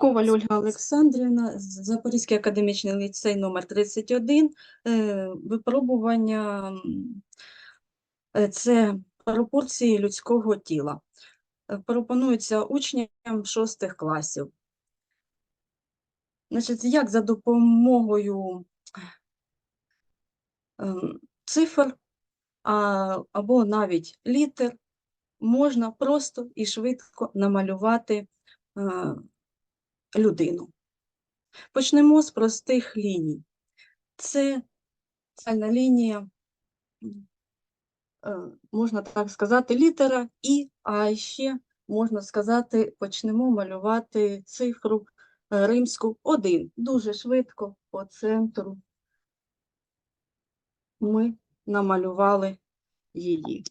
Коваль Ольга Олександрівна, Запорізький академічний ліцей номер 31. Е, Випробування е, це пропорції людського тіла. Е, Пропонується учням шостих класів. Значить, як за допомогою ем, цифр або навіть літер можна просто і швидко намалювати людину. Почнемо з простих ліній. Це цельна лінія, е, можна так сказати, літера І, а ще можна сказати, почнемо малювати цифру е, римську 1. Дуже швидко по центру ми намалювали її.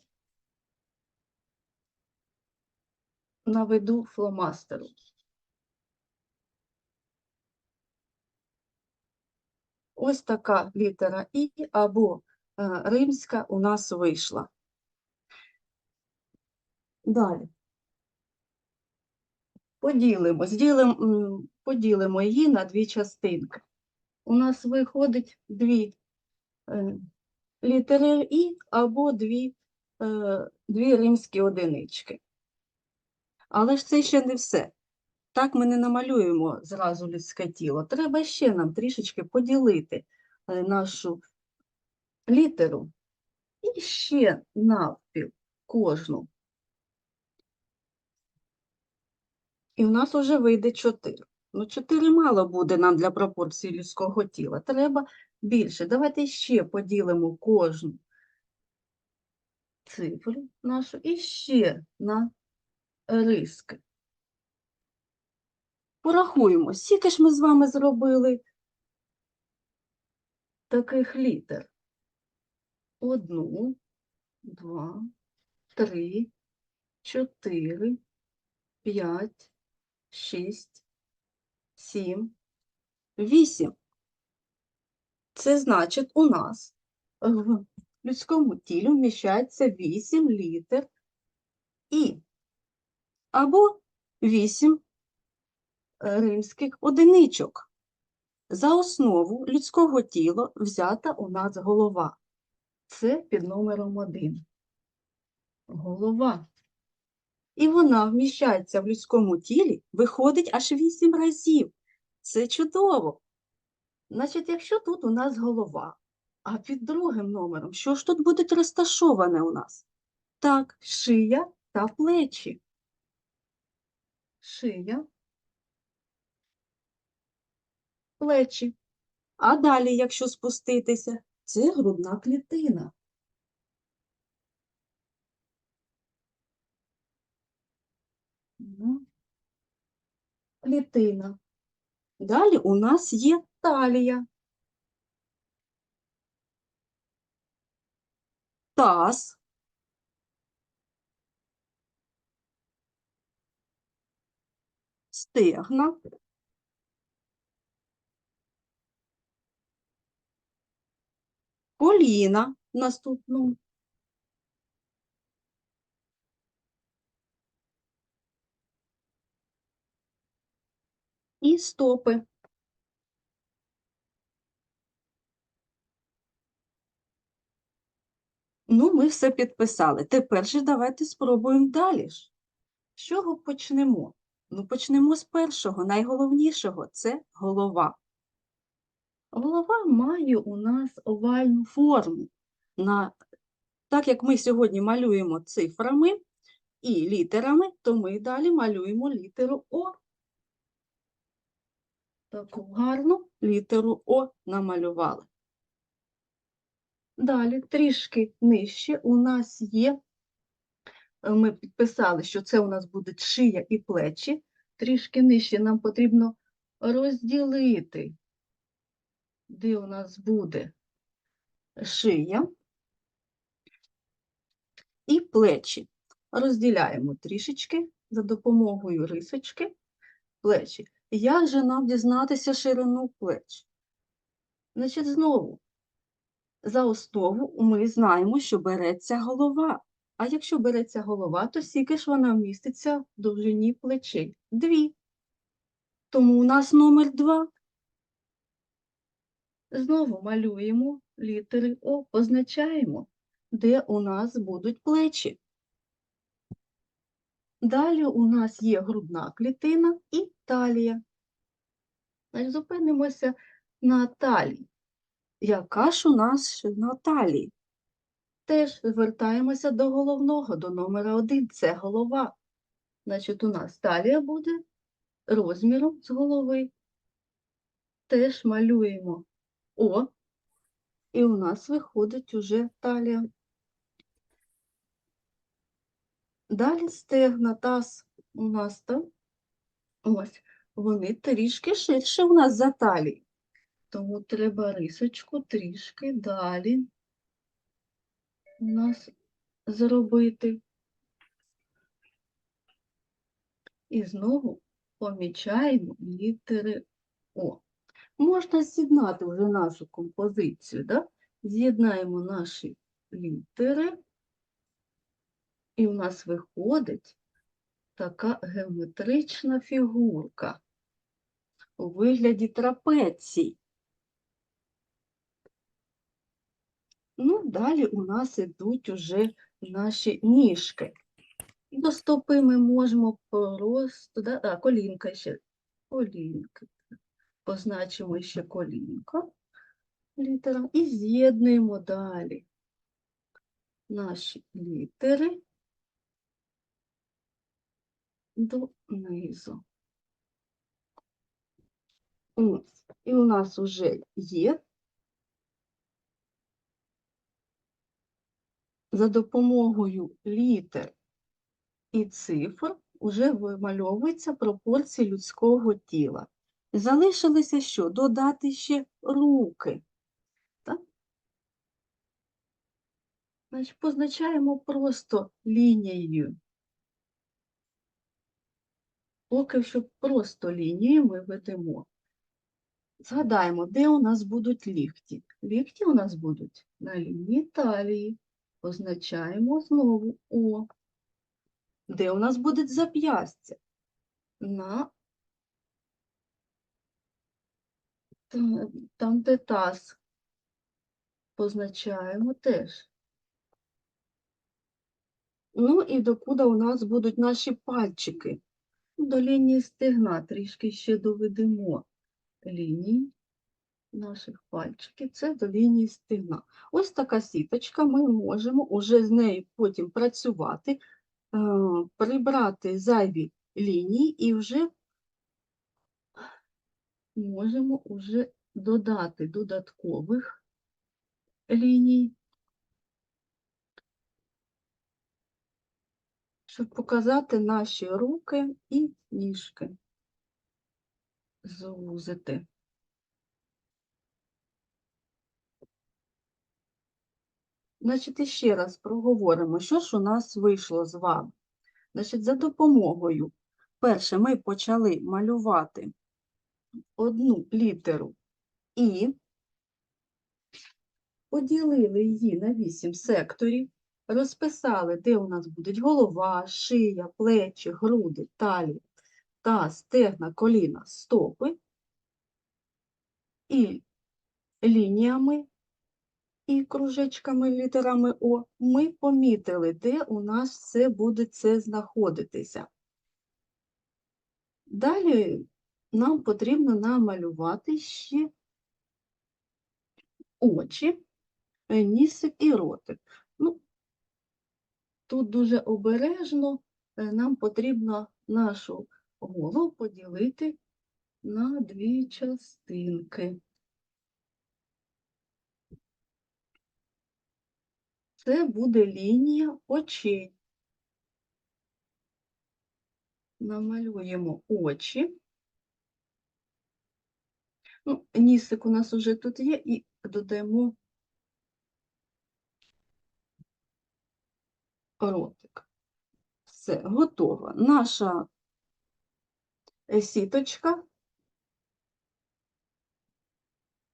Наведу фломастеру. Ось така літера І або е, римська у нас вийшла. Далі. Поділимо, зділимо, поділимо її на дві частинки. У нас виходить дві е, літери І або дві, е, дві римські одинички. Але ж це ще не все. Так ми не намалюємо зразу людське тіло. Треба ще нам трішечки поділити е, нашу літеру і ще навпіл кожну. І в нас вже вийде 4. Ну, 4 мало буде нам для пропорції людського тіла. Треба більше. Давайте ще поділимо кожну цифру нашу і ще на риски. Порахуємо, скільки ж ми з вами зробили таких літер. Одну, два, три, чотири, п'ять, шість, сім, вісім. Це значить, у нас в людському тілі вміщається вісім літер І або вісім е, римських одиничок. За основу людського тіла взята у нас голова. Це під номером 1. Голова. І вона вміщається в людському тілі, виходить аж 8 разів. Це чудово. Значить, якщо тут у нас голова, а під другим номером, що ж тут буде розташоване у нас? Так, шия та плечі. Шия, плечі. А далі, якщо спуститися, це грудна клітина. Клітина. Далі у нас є талія. Таз. Стегна. Коліна наступному. І стопи. Ну, ми все підписали. Тепер же давайте спробуємо далі. З чого почнемо? Ну, почнемо з першого, найголовнішого це голова. Голова має у нас овальну форму. На... Так як ми сьогодні малюємо цифрами і літерами, то ми далі малюємо літеру О. Таку гарну літеру О намалювали. Далі, трішки нижче, у нас є, е, ми підписали, що це у нас буде шия і плечі. Трішки нижче нам потрібно розділити, де у нас буде шия і плечі. Розділяємо трішечки за допомогою рисочки плечі. Як же нам дізнатися ширину плеч? Значить, знову, за основу ми знаємо, що береться голова. А якщо береться голова, то скільки ж вона вміститься в довжині плечей? Дві. Тому у нас номер 2. Знову малюємо літери О, позначаємо, де у нас будуть плечі. Далі у нас є грудна клітина і талія. Зупинимося на талії. Яка ж у нас ширина талії? Теж звертаємося до головного, до номера один. Це голова. Значить, у нас талія буде розміром з голови. Теж малюємо О, і у нас виходить уже талія. Далі стегна, таз у нас там. Ось, вони трішки ширше у нас за талії. Тому треба рисочку трішки далі у нас зробити. І знову помічаємо літери О. Можна з'єднати вже нашу композицію, да? З'єднаємо наші літери, і у нас виходить така геометрична фігурка у вигляді трапецій. Ну, далі у нас ідуть уже наші ніжки. До стопи ми можемо просто, да, а, колінка ще, колінка. Позначимо ще колінко літера і з'єднуємо далі наші літери донизу. Ось. І у нас вже є за допомогою літер і цифр вже вимальовуються пропорції людського тіла. Залишилося що? Додати ще руки. Так? Значить, позначаємо просто лінією. Поки що просто лінію ми ведемо. Згадаємо, де у нас будуть лікті. Лікті у нас будуть на лінії талії. Позначаємо знову О. Де у нас буде зап'ястя? На та- там, де таз. Позначаємо теж. Ну і докуди у нас будуть наші пальчики. До лінії стегна трішки ще доведемо лінії наших пальчиків. Це до лінії стегна. Ось така сіточка, ми можемо уже з нею потім працювати, е, прибрати зайві лінії і вже можемо уже додати додаткових ліній, щоб показати наші руки і ніжки. Звузити. Значить, іще раз проговоримо, що ж у нас вийшло з вами. Значить, за допомогою, перше, ми почали малювати одну літеру І, поділили її на вісім секторів, розписали, де у нас будуть голова, шия, плечі, груди, талія, таз, стегна, коліна, стопи. І лініями і кружечками, літерами О, ми помітили, де у нас все буде це знаходитися. Далі нам потрібно намалювати ще очі, е, нісик і ротик. Ну, тут дуже обережно е, нам потрібно нашу голову поділити на дві частинки. Це буде лінія очей. Намалюємо очі. Ну, нісик у нас уже тут є, і додаємо ротик. Все, готово. Наша сіточка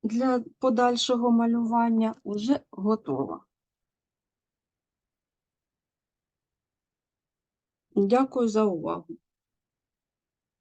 для подальшого малювання вже готова. Дякую за увагу.